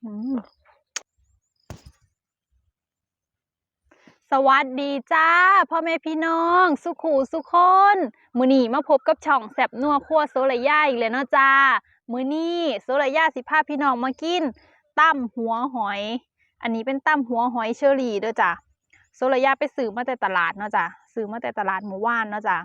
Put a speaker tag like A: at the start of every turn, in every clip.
A: สวัสดีจ้าพ่อแม่พี่น้อง สุขูสุคนมื้อนี้มาพบกับช่องแซบนัวครัวโซลย่าอีกแล้วเนาะจ้ามื้อนี้โซลย่าสิพาพี่น้องมากินตั้มหัวหอย อันนี้เป็นตั้มหัวหอยเชอรี่เด้อจ้าโซลย่าไปซื้อมาแต่ตลาดเนาะจ้าซื้อมาแต่ตลาดหมู่บ้านเนาะจ้า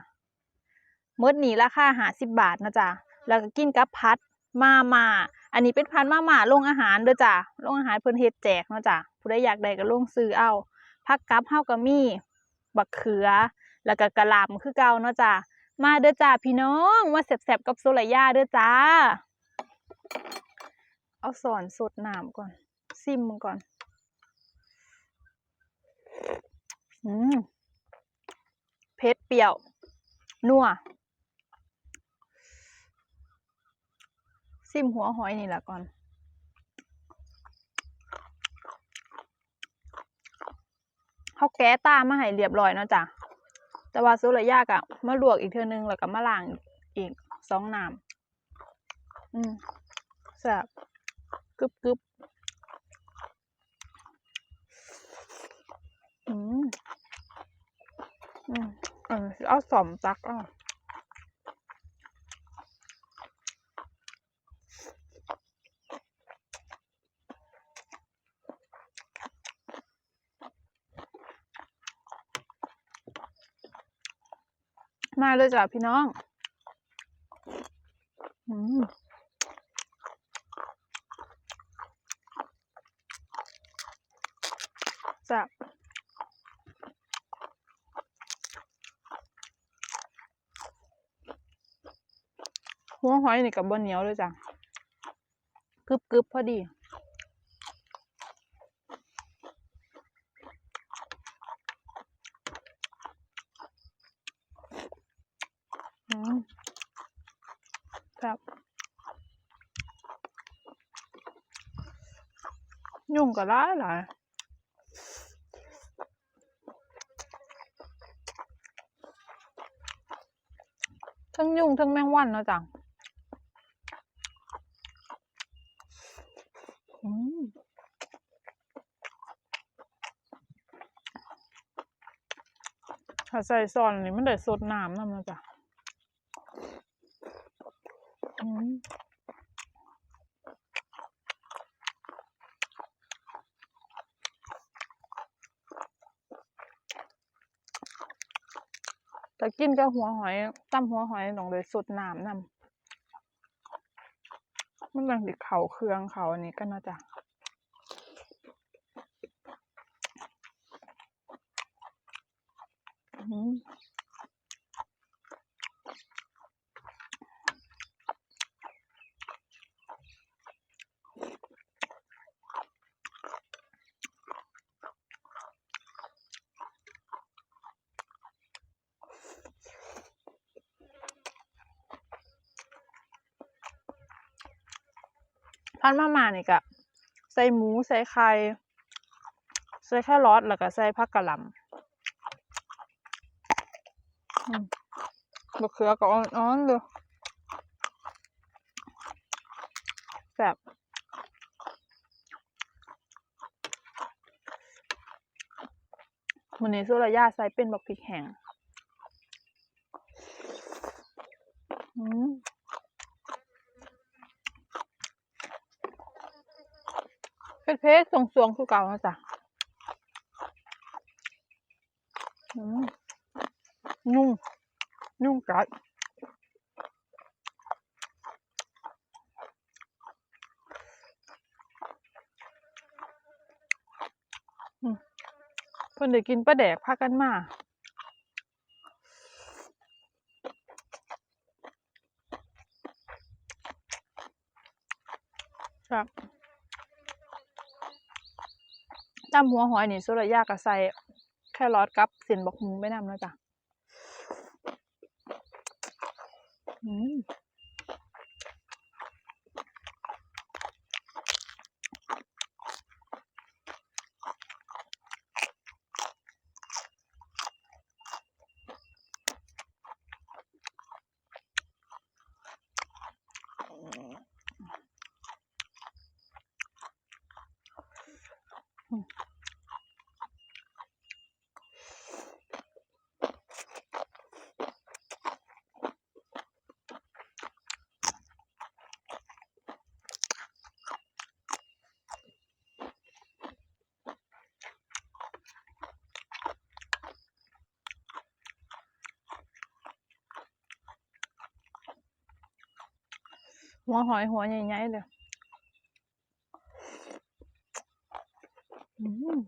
A: มื้อนี้ราคาห้าสิบบาทเนาะจ้าแล้วก็กินกับพัดมาม่า อันนี้เป็นพันธุ์มาม่าโรงอาหารเด้อจ้ะโรงอาหารเพิ่นเฮ็ดแจกเนาะจ้ะผู้ใดอยากได้ก็ลงซื้อเอาผักกับเฮาก็มีบักเขือ แล้วก็กะหล่ำคือเก่าเนาะจ้ะมาเด้อจ้าพี่น้องมาแซ่บๆกับโซลายาเด้อจ้า เอาสอนสดน้ำก่อน ซิมมันก่อน อืมเผ็ดเปรี้ยว นัว ซิมหัวหอยนี่แหละก่อน เขาแก้ตามาให้เรียบร้อยเนาะจ้ะ แต่ว่าซุระยากอะมาลวกอีกเทือนึงแล้วก็มาล้างอีกสองน้ำอืมแซ่บกึบกึบอืม อืม เออเอาสอมตักอะ มาเลยจ้ะพี่น้องอืมจ้ะหัวหอยนี่กับบนเหนียวเลยจ้ะกึบกึบพอดี อืมครับ ยุ่งก็ได้หลายทั้งยุ่งทั้งแมงวันเนาะจ้ะอืมถ้าใส่ซอนนี่มันได้สดน้ำนั่นนะจ้ะอืม กินกับหัวหอยตั้มหัวหอยต้องเลยสุดน้ำนำมันต้องดิเขาเครื่องเขาอันนี้กันนาะจ๊ะอืม พันมาม่านี่ก็ใส่หมูใส่ไข่ใส่แค่รอทแล้วก็ใส่ผักกะหล่ำบะเขือก็อ่อนๆเลยแซ่บวันนี้สุรายาใส่เป็นบักพริกแห้งอืม เพชรเพชรทรงสวงคือเก่านะจ๊ะนุ่มนุ่มกัดเพิ่นได้กินปลาแดกพากันมา ครับ ตำหัวหอยนี่สุรยาก็ใส่แค่รอดกับเส้นบอกมุงไปนำแล้วจ้ะ อืม หัวหอยหัวใหญ่ๆเลยอืม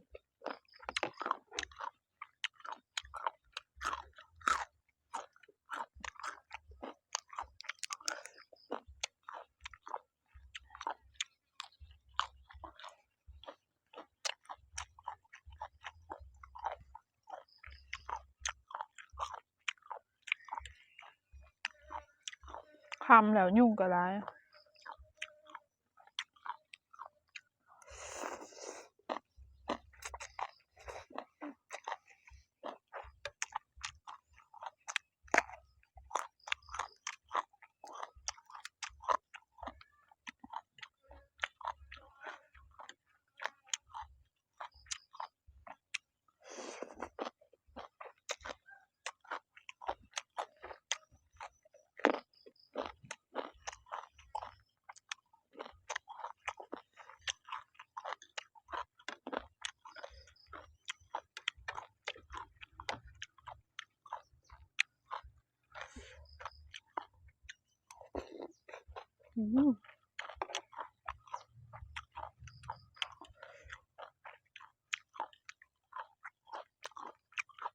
A: คำแล้วยุ่งก็ร้าย อืม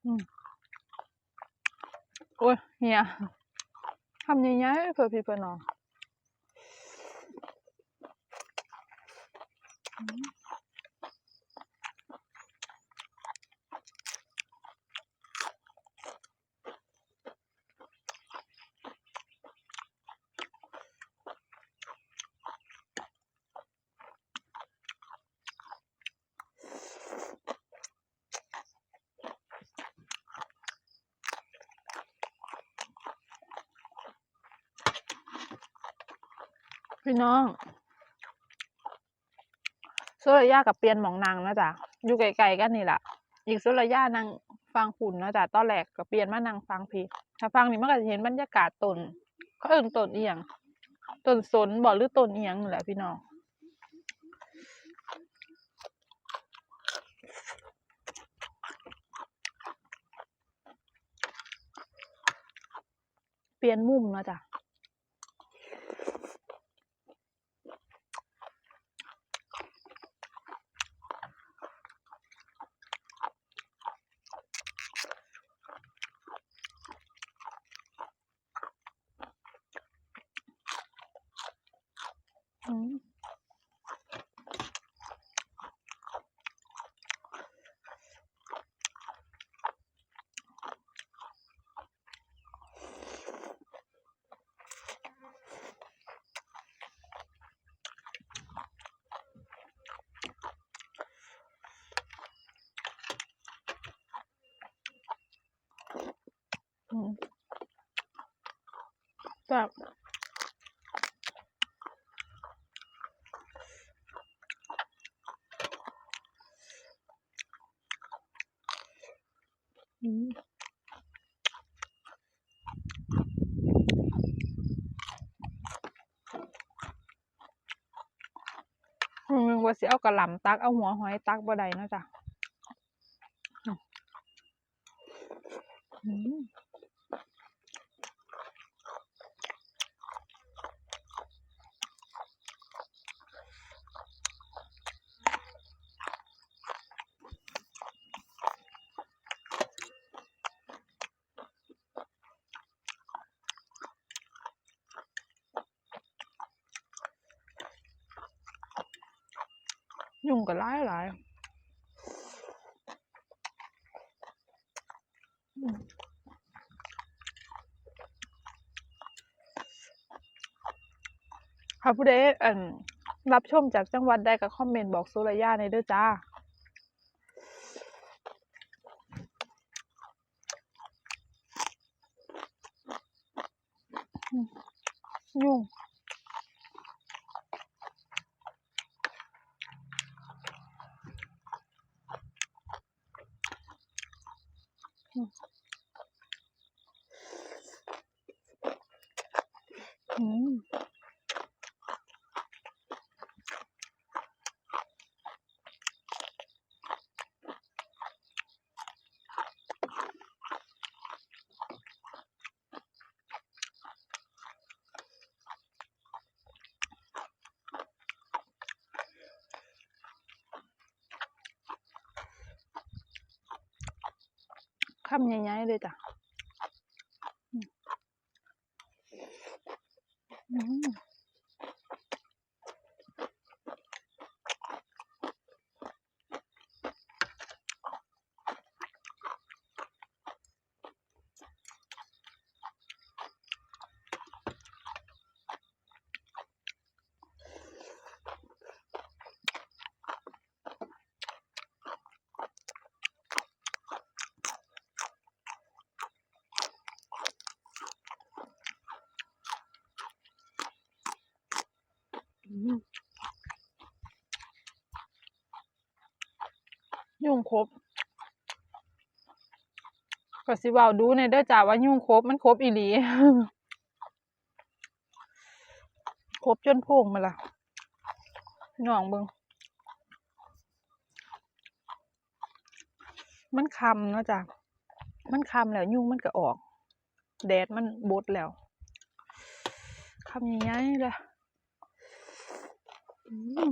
A: อืมโอ้ยเฮียทำยังไงเพื่อพี่เพื่อน้องอืม พี่น้องสุรยากับเปียนหมองนางนะจ๊ะอยู่ไกลๆกันนี่แหละอีกสุรยานางฟังขุนนะจ๊ะตอนแรกก็เปียนมานางฟังพี่ถ้าฟังนี่มันก็จะเห็นบรรยากาศต้นเขาเอิ่นต้นเอียงต้นสนบ่หรือต้นเอียงนี่แหละพี่น้องเปลี่ยนมุมนะจ๊ะ อืมอืมแบบ อืมอืม ว่าสิเอากระหล่ำตักเอาหัวหอยตักบ่ได้นะจ๊ะ ยุ่งก็หลายหลายค่ะผู้ใดรับชมจากจังหวัดใดก็คอมเมนต์บอกสุรยาในเด้อจ้ายุ่ง อืม คำใหญ่ๆเลยจ้ะ ครบก็สิว้าดูในเด้อจ้าว่ายุ่งครบมันครบอีหลีครบจนพุ่งมาละพี่น้องเบิงมันคำนะจ้ะมันคำแล้วยุ่งมันก็ออก แดดมันบดแล้วคำใหญ่ๆเลยอืม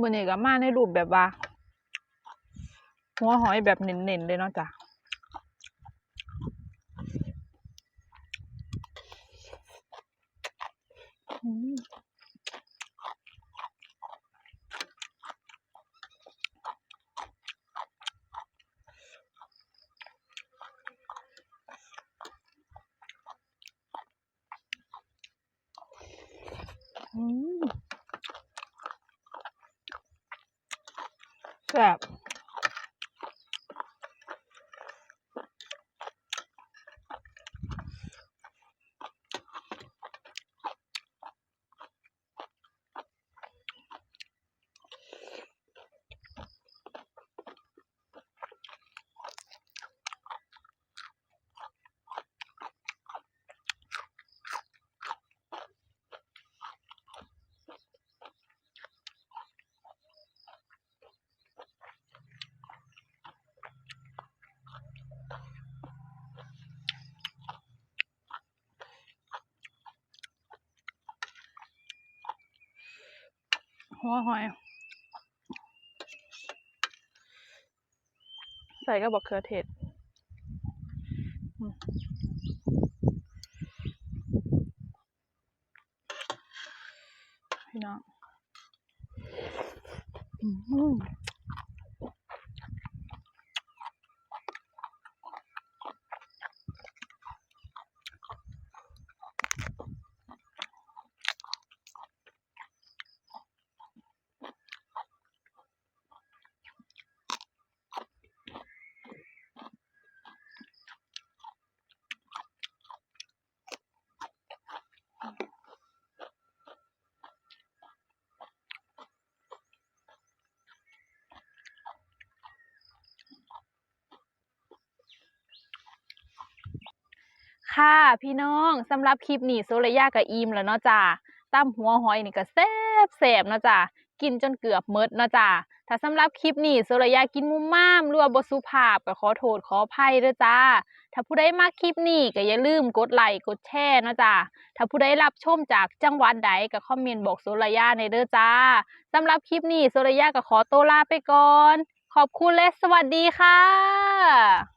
A: มื้อนี้ก็มาในรูปแบบว่า หัวหอยแบบเน้นๆเลยเนาะจ้ะอืมอืม แซ่ หัวหอย ใส่ก็บอกเขือเทศอืมพี่น้องอืม ค่ะพี่น้องสำหรับคลิปนี้โซเลยากับอีมแล้วเนาะจ้าตั้มหัวหอยนี่ก็แซ่บแซ่บเนาะจ้ากินจนเกือบหมดเนาะจ้าถ้าสำหรับคลิปนี้โซเลยากินมุมม่ามรือว่าบ่สุภาพก็ขอโทษขออภัยเด้อจ้า ถ้าผู้ใดมาคลิปนี้ก็อย่าลืมกดไลค์กดแชร์เนาะจ้าถ้าผู้ใดรับชมจากจังหวัดใดก็คอมเมนต์บอกโซลายาในเด้อจ้าสำหรับคลิปนี้โซลายาก็ขอตัวลาไปก่อน ขอบคุณและสวัสดีค่ะ